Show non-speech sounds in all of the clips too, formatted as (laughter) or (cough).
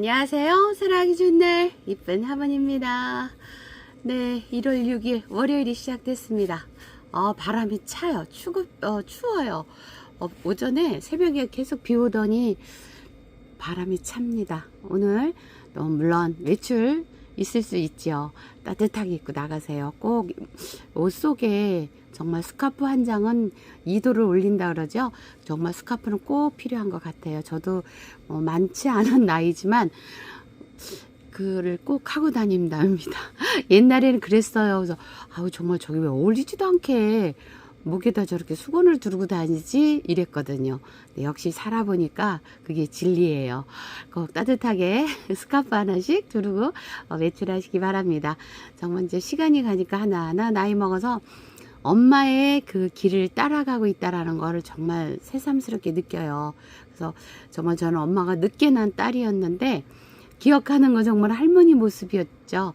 안녕하세요. 사랑하기 좋은 날 이쁜 하모니입니다. 네, 1월 6일 월요일이 시작됐습니다. 어, 바람이 차요. 추고, 어, 추워요. 어, 오전에 새벽에 계속 비 오더니 바람이 찹니다. 오늘 어, 물론 외출 있을 수 있죠. 따뜻하게 입고 나가세요. 꼭 옷 속에 정말 스카프 한 장은 2도를 올린다 그러죠. 정말 스카프는 꼭 필요한 것 같아요. 저도 어, 많지 않은 나이지만 그를 꼭 하고 다닌답니다. (laughs) 옛날에는 그랬어요. 그래서 아우 정말 저기 왜 어울리지도 않게 목에다 저렇게 수건을 두르고 다니지 이랬거든요. 네, 역시 살아보니까 그게 진리예요. 꼭 따뜻하게 (laughs) 스카프 하나씩 두르고 어, 외출하시기 바랍니다. 정말 이제 시간이 가니까 하나하나 나이 먹어서 엄마의 그 길을 따라가고 있다라는 거를 정말 새삼스럽게 느껴요. 그래서 정말 저는 엄마가 늦게 난 딸이었는데 기억하는 건 정말 할머니 모습이었죠.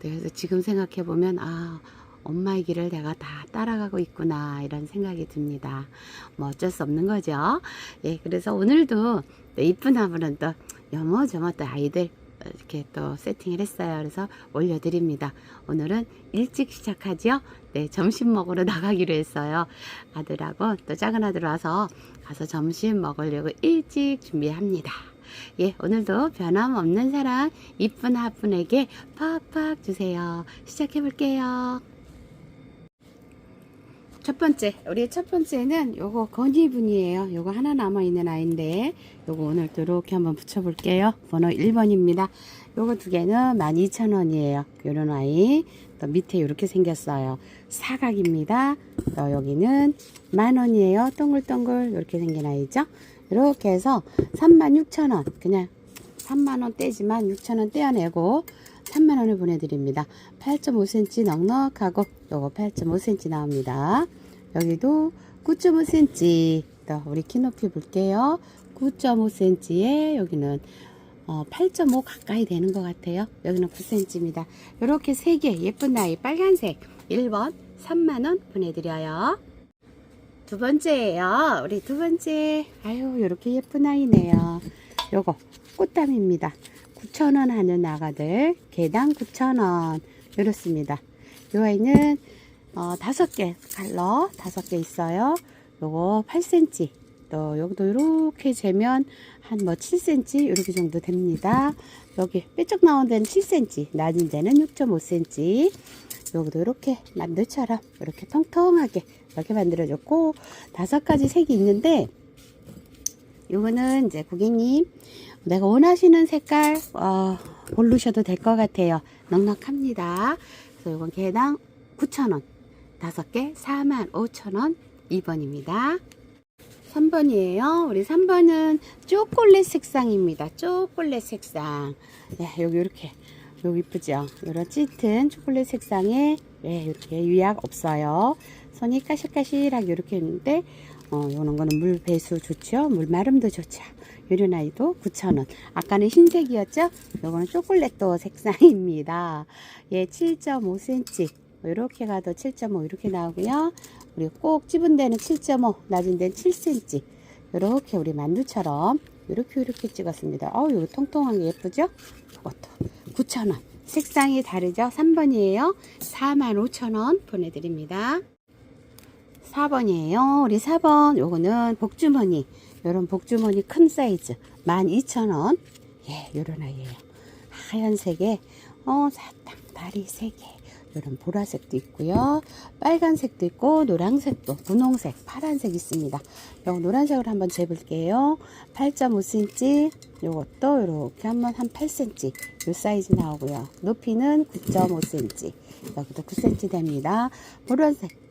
네, 그래서 지금 생각해 보면 아 엄마의 길을 내가 다 따라가고 있구나 이런 생각이 듭니다. 뭐 어쩔 수 없는 거죠. 예, 그래서 오늘도 또 이쁜 화분은 또 여머저머 또 아이들 이렇게 또 세팅을 했어요. 그래서 올려드립니다. 오늘은 일찍 시작하죠. 네, 점심 먹으러 (laughs) 나가기로 했어요. 아들하고 또 작은 아들 와서 가서 점심 먹으려고 일찍 준비합니다. 예, 오늘도 변함없는 사랑 이쁜 하분에게 팍팍 주세요. 시작해 볼게요. 첫 번째, 우리 첫 번째는 요거 건이분이에요. 요거 하나 남아있는 아이인데, 요거 오늘 또 이렇게 한번 붙여볼게요. 번호 1번입니다. 요거 두 개는 12,000원이에요. 요런 아이. 또 밑에 이렇게 생겼어요. 사각입니다. 또 여기는 만원이에요. 동글동글 이렇게 생긴 아이죠. 이렇게 해서 36,000원. 그냥 3만원 떼지만 6,000원 떼어내고 3만원을 보내드립니다. 8.5cm 넉넉하고 요거 8.5cm 나옵니다. 여기도 9.5cm 또 우리 키 높이 볼게요. 9.5cm에 여기는 어, 8.5 가까이 되는 것 같아요. 여기는 9cm입니다. 이렇게 세개 예쁜 나이 빨간색 1번 3만원 보내드려요. 두 번째예요. 우리 두 번째 아유 이렇게 예쁜 아이네요. 요거 꽃담입니다. 9,000원 하는 나가들 개당 9,000원 이렇습니다. 요 아이는 어, 다섯 개 칼러 다섯 개 있어요. 요거 8cm 또 여기도 이렇게 재면 한 뭐 7cm 이렇게 정도 됩니다. 여기 뾰족 나온 데는 7cm 낮은 데는 6.5cm 여기도 이렇게 만두처럼 이렇게 통통하게 이렇게 만들어줬고 다섯 가지 색이 있는데 요거는 이제 고객님 내가 원하시는 색깔 어, 고르셔도 될 것 같아요. 넉넉합니다. 그래서 이건 개당 9,000원. 다섯 개 45,000원 2번입니다. 3번이에요. 우리 3번은 초콜릿 색상입니다. 초콜릿 색상. 네, 여기 이렇게 여기 이쁘죠? 이런 짙은 초콜릿 색상에 네, 이렇게 유약 없어요. 손이 까실까실하게 이렇게 있는데 어, 요런 거는 물 배수 좋죠? 물 마름도 좋죠? 요런 아이도 9,000원. 아까는 흰색이었죠? 요거는 초콜릿도 색상입니다. 예, 7.5cm. 이렇게 가도 7.5 이렇게 나오고요. 우리 꼭 찝은 데는 7.5, 낮은 데는 7cm. 이렇게 우리 만두처럼 이렇게 이렇게 찍었습니다. 어우, 이거 통통한 게 예쁘죠? 이것도 9,000원. 색상이 다르죠? 3번이에요. 45,000원 보내드립니다. 4번이에요. 우리 4번 요거는 복주머니 요런 복주머니 큰 사이즈 12,000원 예 요런 아이예요. 하얀색에 어 사탕 다리 3개 요런 보라색도 있고요. 빨간색도 있고 노란색도 분홍색 파란색 있습니다. 요 노란색으로 한번 재볼게요. 8.5cm 요것도 이렇게 한번 한 8cm 요 사이즈 나오고요. 높이는 9.5cm 여기도 9cm 됩니다. 보라색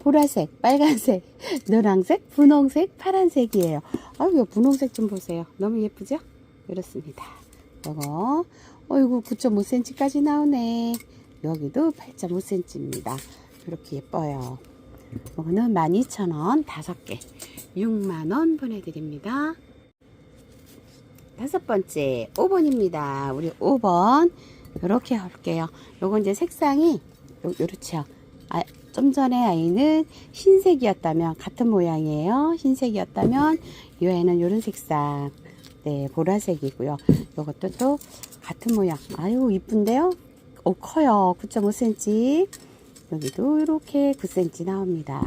보라색, 빨간색, (laughs) 노란색, 분홍색, 파란색이에요. 아유, 이 분홍색 좀 보세요. 너무 예쁘죠? 이렇습니다. 요거, 어이구, 9.5cm까지 나오네. 여기도 8.5cm입니다. 이렇게 예뻐요. 이거는 12,000원, 5개. 6만원 보내드립니다. 다섯 번째, 5번입니다. 우리 5번. 이렇게 할게요. 요거 이제 색상이, 요, 요렇죠. 아, 좀 전에 아이는 흰색이었다면 같은 모양이에요. 흰색이었다면 이 아이는 이런 색상 네, 보라색이고요. 요것도 또 같은 모양. 아유, 이쁜데요? 오, 커요. 9.5cm. 여기도 이렇게 9cm 나옵니다.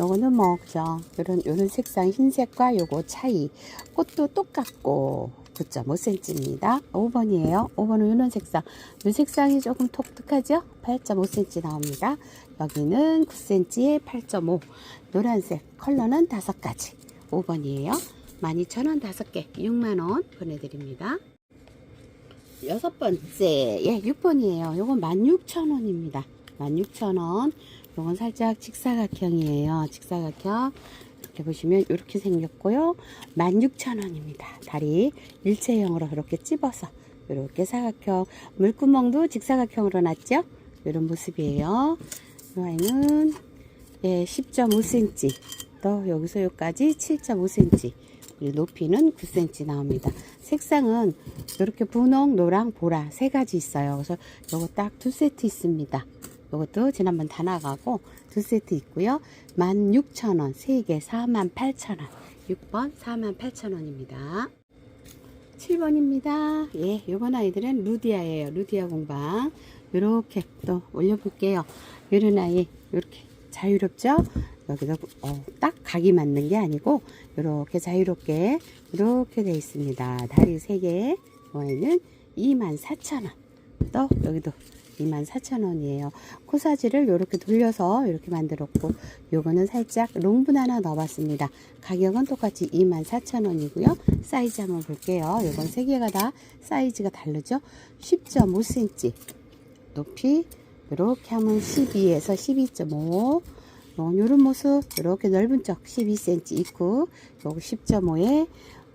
요거는 뭐, 그죠. 요런, 요런 색상 흰색과 요거 차이. 꽃도 똑같고, 9.5cm입니다. 5번이에요. 5번은 요런 색상. 요 색상이 조금 독특하죠? 8.5cm 나옵니다. 여기는 9cm에 8.5. 노란색 컬러는 다섯 가지. 5번이에요. 12,000원 다섯 개 6만원 보내드립니다. 여섯 번째, 예, 6번이에요. 요건 16,000원입니다. 16,000원. 요건 살짝 직사각형이에요. 직사각형. 이렇게 보시면 이렇게 생겼고요. 16,000원입니다. 다리 일체형으로 이렇게 찝어서 이렇게 사각형. 물구멍도 직사각형으로 났죠? 이런 모습이에요. 이 아이는 예, 10.5cm. 또 여기서 여기까지 7.5cm. 높이는 9cm 나옵니다. 색상은 이렇게 분홍, 노랑, 보라 세 가지 있어요. 그래서 요거 딱 두 세트 있습니다. 요것도 지난번 다 나가고 두 세트 있고요. 16,000원, 세개 48,000원. 6번 48,000원입니다. 7번입니다. 예, 요번 아이들은 루디아예요. 루디아 공방. 요렇게 또 올려볼게요. 요런 아이, 요렇게 자유롭죠? 여기서 어, 딱 각이 맞는 게 아니고 이렇게 자유롭게 이렇게 되어 있습니다. 다리 3개 와인은 24,000원. 또 여기도 24,000원이에요. 코사지를 이렇게 돌려서 이렇게 만들었고 요거는 살짝 롱분 하나 넣어봤습니다. 가격은 똑같이 24,000원이고요. 사이즈 한번 볼게요. 요건 3개가 다 사이즈가 다르죠. 10.5cm 높이 이렇게 하면 12에서 12.5 요런 모습 이렇게 넓은 쪽 12cm 있고 요거 10.5에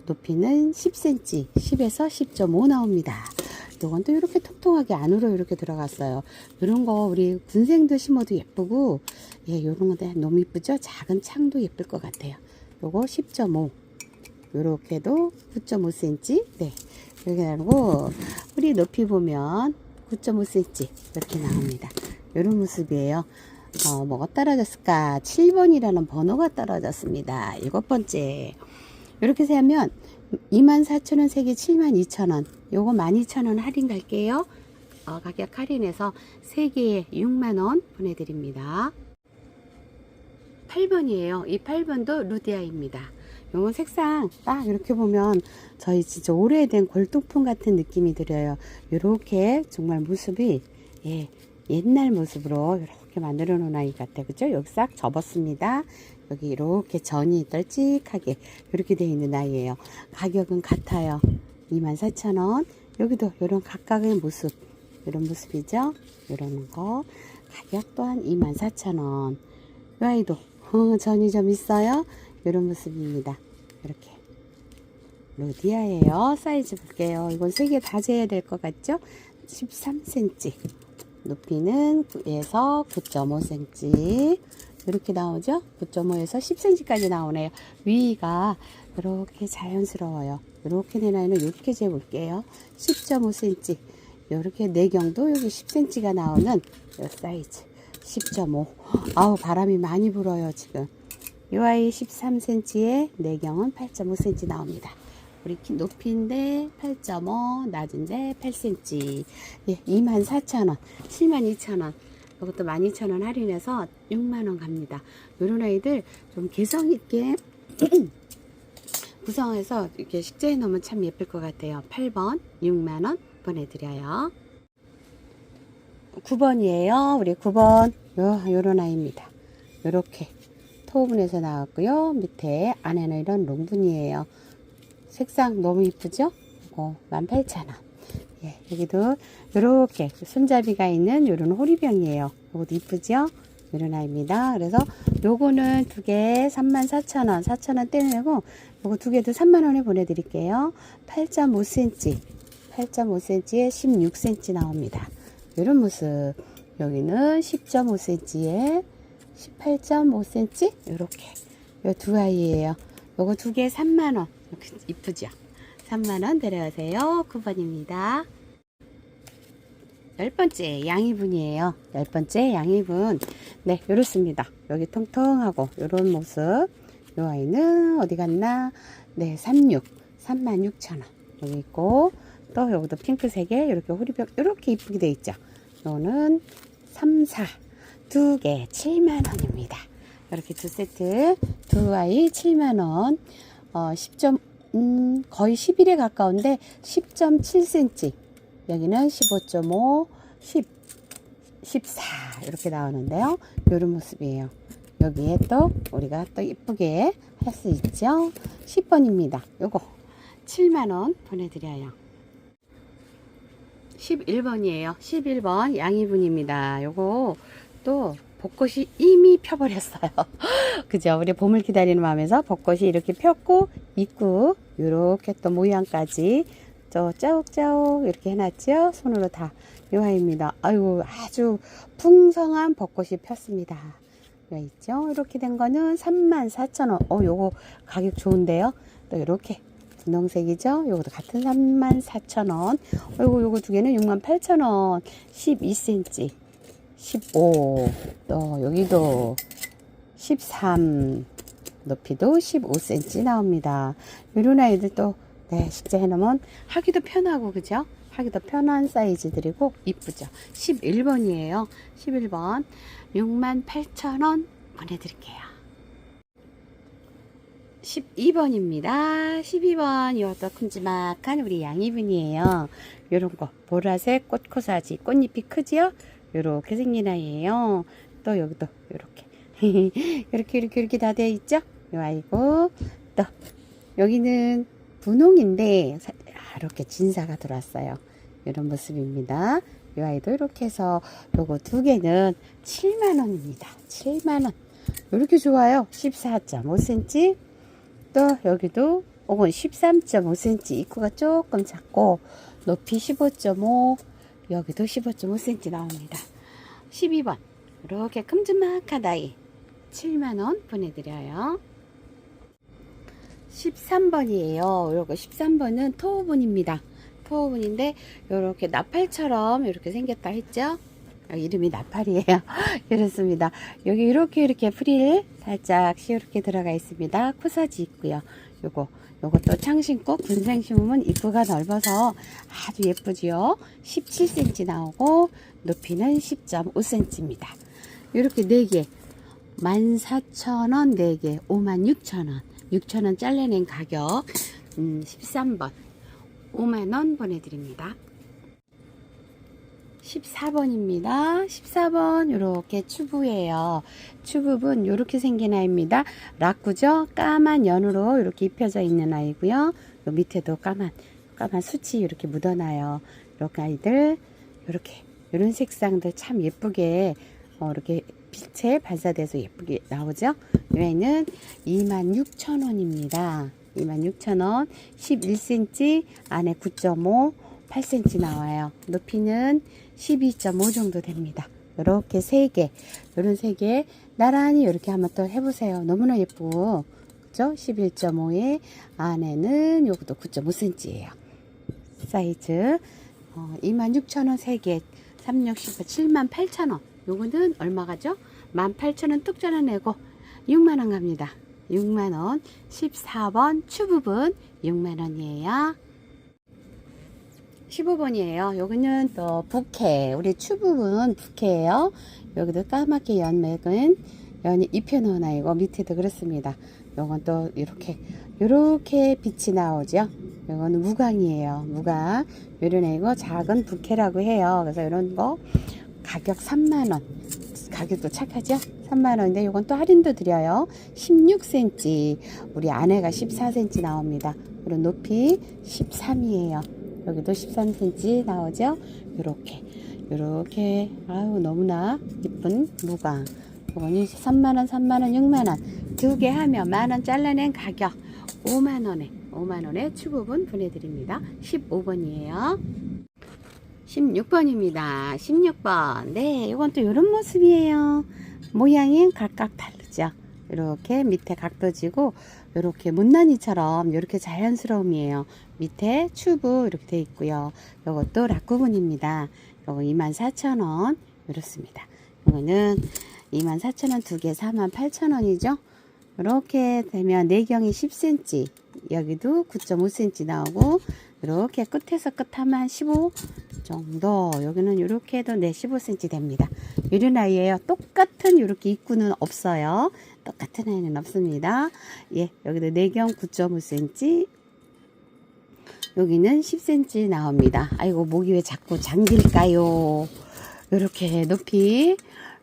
높이는 10cm 10에서 10.5 나옵니다. 요건 또 이렇게 통통하게 안으로 이렇게 들어갔어요. 이런 거 우리 군생도 심어도 예쁘고 예 요런 건데 너무 이쁘죠? 작은 창도 예쁠 것 같아요. 요거 10.5 요렇게도 9.5cm 네. 이렇게 나오고 우리 높이 보면 9.5cm 이렇게 나옵니다. 이런 모습이에요 어, 뭐가 떨어졌을까? 7번이라는 번호가 떨어졌습니다. 일곱 번째. 이렇게 세면 24,000원, 3개 72,000원. 요거 12,000원 할인 갈게요. 어, 가격 할인해서 3개에 6만원 보내드립니다. 8번이에요. 이 8번도 루디아입니다. 요건 색상 딱 이렇게 보면 저희 진짜 오래된 골동품 같은 느낌이 들어요. 요렇게 정말 모습이 예, 옛날 모습으로 이렇게 만들어 놓은 아이 같아요. 그죠? 여기 싹 접었습니다. 여기 이렇게 전이 떨찍하게 이렇게 되어 있는 아이예요. 가격은 같아요. 24,000원. 여기도 이런 각각의 모습. 이런 모습이죠? 이런 거. 가격 또한 24,000원. 이 아이도 어, 전이 좀 있어요. 이런 모습입니다. 이렇게. 로디아예요. 사이즈 볼게요. 이건 세 개 다 재야 될 것 같죠? 13cm. 높이는 9에서 9.5cm 이렇게 나오죠? 9.5에서 10cm까지 나오네요. 위가 이렇게 자연스러워요. 이렇게 된 아이는 이렇게 재볼게요. 10.5cm 이렇게 내경도 여기 10cm가 나오는 이 사이즈. 10.5 아우 바람이 많이 불어요 지금. 이 아이 13cm에 내경은 8.5cm 나옵니다 우리 키 높이인데 8.5, 낮은데 8cm. 예, 24,000원, 72,000원. 이것도 12,000원 할인해서 6만원 갑니다. 이런 아이들 좀 개성있게 (clears throat) 구성해서 이렇게 식재해 놓으면 참 예쁠 것 같아요. 8번, 6만원 보내드려요. 9번이에요. 우리 9번. 요, 요런 아이입니다. 요렇게. 토분에서 나왔고요. 밑에 안에는 이런 롱분이에요. 색상 너무 이쁘죠? 어, 18,000원. 예, 여기도 이렇게 손잡이가 있는 이런 호리병이에요. 이것도 이쁘죠? 이런 아이입니다. 그래서 요거는 두 개 34,000원, 4,000원 떼내고 요거 두 개도 3만원에 보내드릴게요. 8.5cm, 8.5cm에 16cm 나옵니다. 이런 모습. 여기는 10.5cm에 18.5cm 이렇게 요 두 아이예요. 요거 두 개 3만원. 이쁘죠? 3만원 데려가세요. 9번입니다. 열 번째 양이분이에요. 열 번째 양이분. 네, 요렇습니다. 여기 통통하고 요런 모습. 요 아이는 어디 갔나? 네, 36. 36,000원. 여기 있고, 또 여기도 핑크색에 이렇게 호리벽 이렇게 이쁘게 돼 있죠. 요거는 3, 4. 두 개 7만 원입니다. 이렇게 두 세트, 두 아이 7만 원. 어, 10점, 음, 거의 11에 가까운데 10.7cm. 여기는 15.5, 10, 14 이렇게 나오는데요. 이런 모습이에요. 여기에 또 우리가 또 이쁘게 할 수 있죠. 10번입니다. 요거 7만원 보내드려요. 11번이에요. 11번 양이분입니다. 요거 또 벚꽃이 이미 펴버렸어요. (laughs) 그죠? 우리 봄을 기다리는 마음에서 벚꽃이 이렇게 폈고 있고 요렇게 또 모양까지 저 짜옥짜옥 이렇게 해놨죠. 손으로 다 요하입니다. 아이고 아주 풍성한 벚꽃이 폈습니다. 요 있죠? 이렇게 된 거는 34,000원. 어, 요거 가격 좋은데요? 또 이렇게 분홍색이죠? 요것도 같은 34,000원. 어이구, 요거 두 개는 68,000원. 12cm. 15. 또, 여기도 13. 높이도 15cm 나옵니다. 이런 아이들 또, 네, 식재 해놓으면 하기도 편하고, 그죠? 하기도 편한 사이즈들이고, 이쁘죠? 11번이에요. 11번. 68,000원 보내드릴게요. 12번입니다. 12번 이것도 큼지막한 우리 양이분이에요. 요런 거 보라색 꽃코사지 꽃잎이 크지요? 요렇게 생긴 아이예요. 또 여기도 요렇게 (laughs) 이렇게 이렇게 이렇게 다 되어 있죠? 요 아이고 또 여기는 분홍인데 사- 아, 이렇게 진사가 들어왔어요. 이런 모습입니다. 이 아이도 이렇게 해서 요거 두 개는 7만 원입니다. 7만 원. 이렇게 좋아요. 14.5cm. 또 여기도 이건 13.5cm. 입구가 조금 작고 높이 15.5. 여기도 15.5cm 나옵니다. 12번. 이렇게 큼지막한 아이 7만 원 보내드려요. 13번이에요. 요거 13번은 토우분입니다. 토우분인데 이렇게 나팔처럼 이렇게 생겼다 했죠? 아, 이름이 나팔이에요. (laughs) 그렇습니다. 여기 이렇게 이렇게 프릴 살짝 이렇게 들어가 있습니다. 코사지 있고요. 요거 요것도 창신꽃 군생 심으면 입구가 넓어서 아주 예쁘지요. 17cm 나오고 높이는 10.5cm입니다. 이렇게 4개 14,000원 4개 56,000원 6,000원 잘라낸 가격 음, 13번 5만원 보내드립니다. 14번입니다. 14번 이렇게 추부예요. 추부분 이렇게 생긴 아이입니다. 라꾸죠? 까만 연으로 이렇게 입혀져 있는 아이고요. 요 밑에도 까만 까만 수치 이렇게 묻어놔요. 이렇게 아이들 이렇게 이런 색상들 참 예쁘게 어, 이렇게 빛에 반사돼서 예쁘게 나오죠. 이 아이는 26,000원입니다. 26,000원 11cm 안에 9.5 8cm 나와요. 높이는 12.5 정도 됩니다. 이렇게 세 개, 이런 세 개, 나란히 이렇게 한번 또 해보세요. 너무나 예쁘고, 그죠? 11.5에 안에는 요것도 9.5cm예요. 사이즈, 어, 26,000원 세 개, 3, 6, 10, 78,000원. 요거는 얼마 가죠? 18,000원 뚝 전화내고 6만원 갑니다. 6만원. 14번 추부분 6만원이에요. 15번이에요. 여기는 또 부케. 우리 추부분 부케예요. 여기도 까맣게 연맥은 연이 입혀놓은 아이고 밑에도 그렇습니다. 요건 또 이렇게 이렇게 빛이 나오죠. 요거는 무광이에요. 무광. 요런 애고 작은 부케라고 해요. 그래서 이런 거 가격 3만원. 가격도 착하죠? 3만원인데 요건 또 할인도 드려요. 16cm. 우리 아내가 14cm 나옵니다. 그리고 높이 13이에요. 여기도 13cm 나오죠? 요렇게. 요렇게. 아유, 너무나 이쁜 무광. 요거는 3만원, 3만원, 6만원. 두 개 하면 만원 잘라낸 가격 5만원에, 5만원에 추부분 보내드립니다. 15번이에요. 16번입니다. 16번. 네, 이건 또 이런 모습이에요. 모양이 각각 다르죠. 이렇게 밑에 각도 지고 이렇게 문난이처럼 이렇게 자연스러움이에요. 밑에 추부 이렇게 돼 있고요. 이것도 락구분입니다. 이거 24,000원 이렇습니다. 이거는 24,000원 두 개 48,000원이죠. 이렇게 되면 내경이 10cm 여기도 9.5cm 나오고 이렇게 끝에서 끝 하면 한15 정도 여기는 이렇게 해도 네 15cm 됩니다 이런 아이예요 똑같은 이렇게 입구는 없어요 똑같은 아이는 없습니다 예 여기도 내경 9.5cm 여기는 10cm 나옵니다 아이고 목이 왜 자꾸 잠길까요 이렇게 높이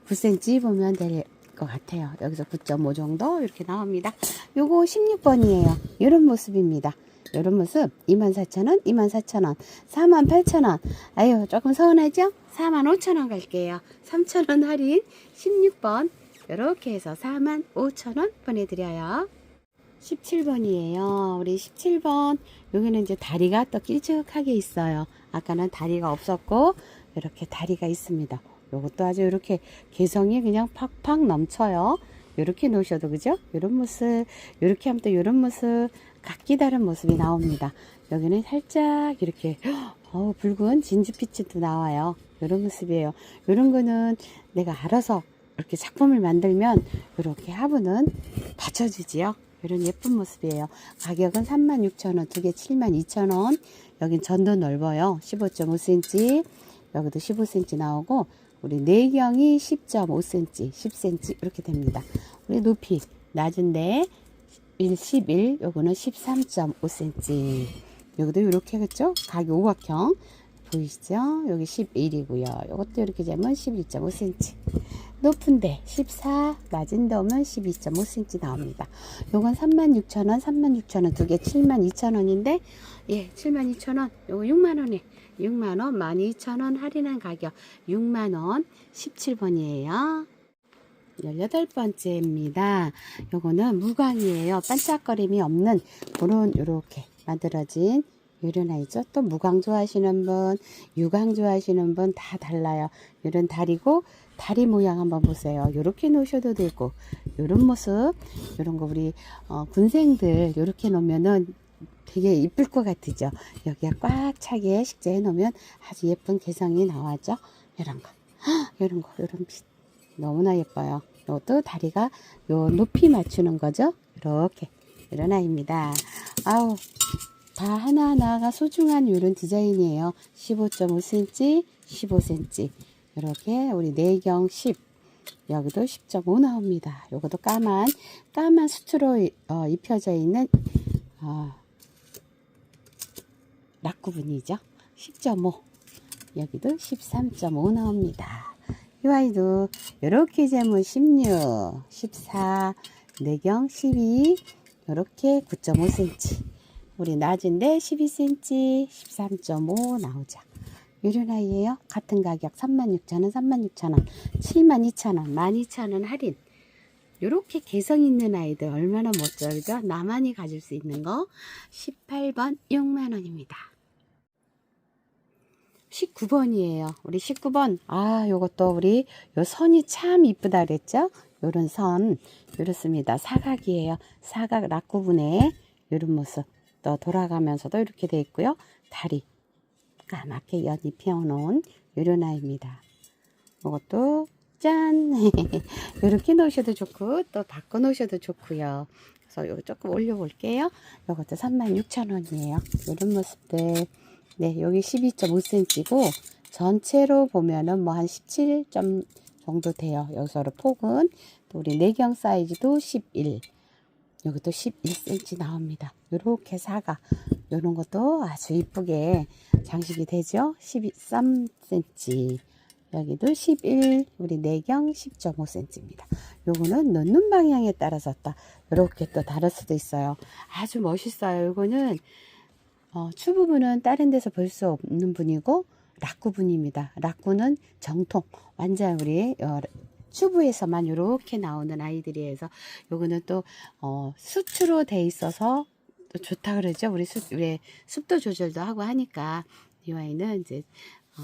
9cm 보면 될 것 같아요. 여기서 9.5 정도 이렇게 나옵니다. 요거 16번이에요. 이런 모습입니다. 이런 모습 24,000원, 24,000원, 48,000원. 아유 조금 서운하죠? 45,000원 갈게요. 3,000원 할인 16번 이렇게 해서 45,000원 보내드려요. 17번이에요. 우리 17번 여기는 이제 다리가 또 길쭉하게 있어요. 아까는 다리가 없었고 이렇게 다리가 있습니다. 요것도 아주 이렇게 개성이 그냥 팍팍 넘쳐요. 이렇게 놓으셔도 그죠? 이런 모습, 이렇게 하면 또 이런 모습, 각기 다른 모습이 나옵니다. 여기는 살짝 이렇게 어, 붉은 진주빛도 나와요. 이런 모습이에요. 이런 거는 내가 알아서 이렇게 작품을 만들면 이렇게 화분은 받쳐주지요. 이런 예쁜 모습이에요. 가격은 36,000원, 두 개 72,000원. 여긴 전도 넓어요. 15.5cm, 여기도 15cm 나오고 우리 내경이 10.5cm, 10cm 이렇게 됩니다. 우리 높이 낮은데 1, 11, 요거는 13.5cm. 여기도 이렇게 하겠죠? 가격 오각형 보이시죠? 여기 11이고요. 요것도 이렇게 되면 11.5cm. 높은데 14, 낮은 데 오면 12.5cm 나옵니다. 요건 36,000원, 36,000원 두 개 72,000원인데 예, 72,000원. 요거 6만 원에 6만 원, 12,000원 할인한 가격 6만 원 17번이에요. 18번째입니다. 요거는 무광이에요. 반짝거림이 없는 그런 요렇게 만들어진 이런 아이죠. 또 무광 좋아하시는 분, 유광 좋아하시는 분 다 달라요. 이런 다리고 다리 모양 한번 보세요. 이렇게 놓으셔도 되고 이런 모습, 이런 거 우리 어, 군생들 이렇게 놓으면은 되게 이쁠 것 같으죠. 여기에 꽉 차게 식재해 놓으면 아주 예쁜 개성이 나와죠. 이런 거, 이런 거, 이런 빛 너무나 예뻐요. 이것도 다리가 요 높이 맞추는 거죠. 이렇게 이런 아이입니다. 아우 다 하나하나가 소중한 이런 디자인이에요. 15.5cm, 15cm. 이렇게 우리 내경 10. 여기도 10.5 나옵니다. 요것도 까만, 까만 수트로 어, 입혀져 있는, 어, 락구분이죠. 10.5. 여기도 13.5 나옵니다. 이 아이도 이렇게 재면 16, 14, 내경 12, 이렇게 9.5cm. 우리 낮은데 12cm, 13.5 나오죠. 이런 아이예요. 같은 가격 36,000원, 36,000원, 72,000원, 12,000원 할인. 요렇게 개성 있는 아이들 얼마나 멋져요. 나만이 가질 수 있는 거 18번 6만원입니다. 19번이에요. 우리 19번. 아, 요것도 우리 요 선이 참 이쁘다 그랬죠? 요런 선. 이렇습니다. 사각이에요. 사각 락구분에 요런 모습. 또 돌아가면서도 이렇게 돼 있고요. 다리 까맣게 연 입혀놓은 요런 아이입니다. 요것도 짠! (laughs) 이렇게 놓으셔도 좋고 또 바꿔 놓으셔도 좋고요. 그래서 요거 조금 올려볼게요. 요것도 36,000원이에요. 이런 모습들. 네, 여기 12.5cm고 전체로 보면은 뭐 한 17 정도 돼요. 여기서 폭은 또 우리 내경 사이즈도 11. 여기도 11cm 나옵니다. 이렇게 사각 이런 것도 아주 이쁘게 장식이 되죠. 13cm 여기도 11 우리 내경 10.5cm입니다. 요거는 넣는 방향에 따라서 또 이렇게 또 다를 수도 있어요. 아주 멋있어요. 요거는 어, 추 부분은 다른 데서 볼 수 없는 분이고 락구 분입니다. 락구는 정통 완전 우리 어, 추부에서만 이렇게 나오는 아이들이에서 요거는 또 어, 수추로 돼 있어서 또 좋다 그러죠. 우리 수, 우리 습도 조절도 하고 하니까 이 아이는 이제 어,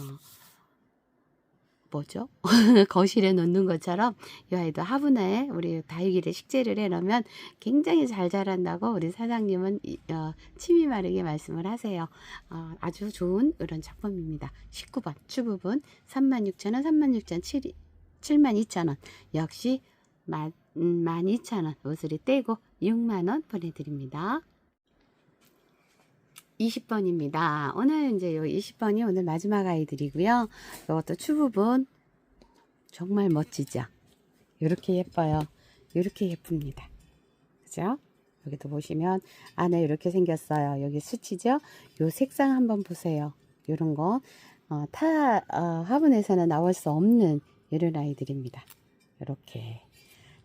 뭐죠? (laughs) 거실에 놓는 것처럼 이 아이도 화분에 우리 다육이를 식재를 해놓으면 굉장히 잘 자란다고 우리 사장님은 이- 어, 침이 마르게 말씀을 하세요. 어, 아주 좋은 이런 작품입니다. 19번 추부분 36,000원, 36,000원, 72,000원 역시 만, 음, 12,000원 옷을 떼고 6만원 보내드립니다. 20번입니다. 오늘 이제 요 20번이 오늘 마지막 아이들이고요. 이것도 추부분 정말 멋지죠? 이렇게 예뻐요. 이렇게 예쁩니다. 그죠? 여기도 보시면 안에 이렇게 생겼어요. 여기 수치죠? 요 색상 한번 보세요. 이런 거, 어, 타, 어, 화분에서는 나올 수 없는 이런 아이들입니다. 이렇게,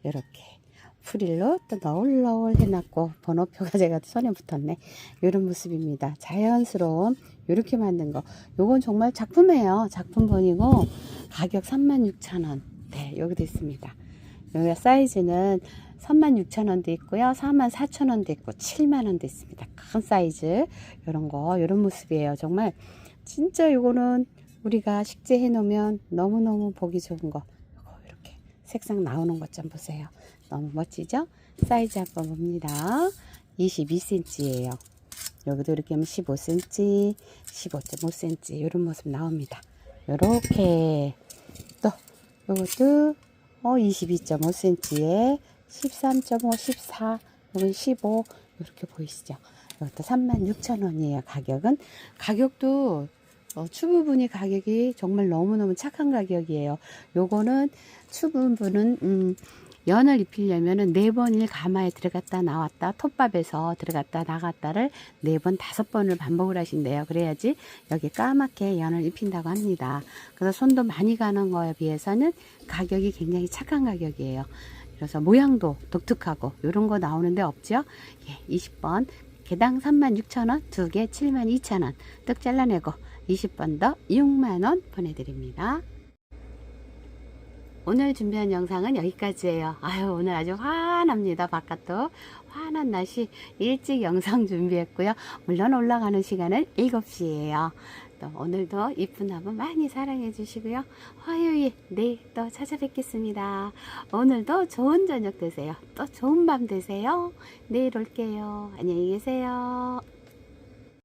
이렇게. 프릴로 또 너울너울 해놨고, 번호표가 (laughs) 제가 손에 붙었네. 이런 모습입니다. 자연스러운, 이렇게 만든 거. 요건 정말 작품이에요. 작품본이고, 가격 36,000원. 네, 여기도 있습니다. 여기 사이즈는 36,000원도 있고요. 44,000원도 있고 7만원도 있습니다. 큰 사이즈 이런 거 이런 모습이에요. 정말 진짜 이거는 우리가 식재해 놓으면 너무너무 보기 좋은 거 색상 나오는 것 좀 보세요. 너무 멋지죠? 사이즈 한번 봅니다. 22cm예요. 여기도 이렇게 하면 15cm, 15.5cm 이런 모습 나옵니다. 이렇게 또 이것도 어 22.5cm에 13.5, 14, 여기 15 이렇게 보이시죠? 이것도 36,000원이에요. 가격은 가격도 어, 추부분이 가격이 정말 너무너무 착한 가격이에요. 요거는 추부분은 음, 연을 입히려면은 네 번을 가마에 들어갔다 나왔다 톱밥에서 들어갔다 나갔다를 네 번 다섯 번을 반복을 하신대요. 그래야지 여기 까맣게 연을 입힌다고 합니다. 그래서 손도 많이 가는 거에 비해서는 가격이 굉장히 착한 가격이에요. 그래서 모양도 독특하고 이런 거 나오는데 없죠? 예, 20번 개당 36,000원, 두 개 72,000원. 떡 잘라내고 20번 더 6만원 보내드립니다. 오늘 준비한 영상은 여기까지예요. 아유, 오늘 아주 환합니다. 바깥도. 환한 날씨 일찍 영상 준비했고요. 물론 올라가는 시간은 7시예요. 또 오늘도 이쁜 화분 많이 사랑해 주시고요. 화요일 내일 또 찾아뵙겠습니다. 오늘도 좋은 저녁 되세요. 또 좋은 밤 되세요. 내일 올게요. 안녕히 계세요.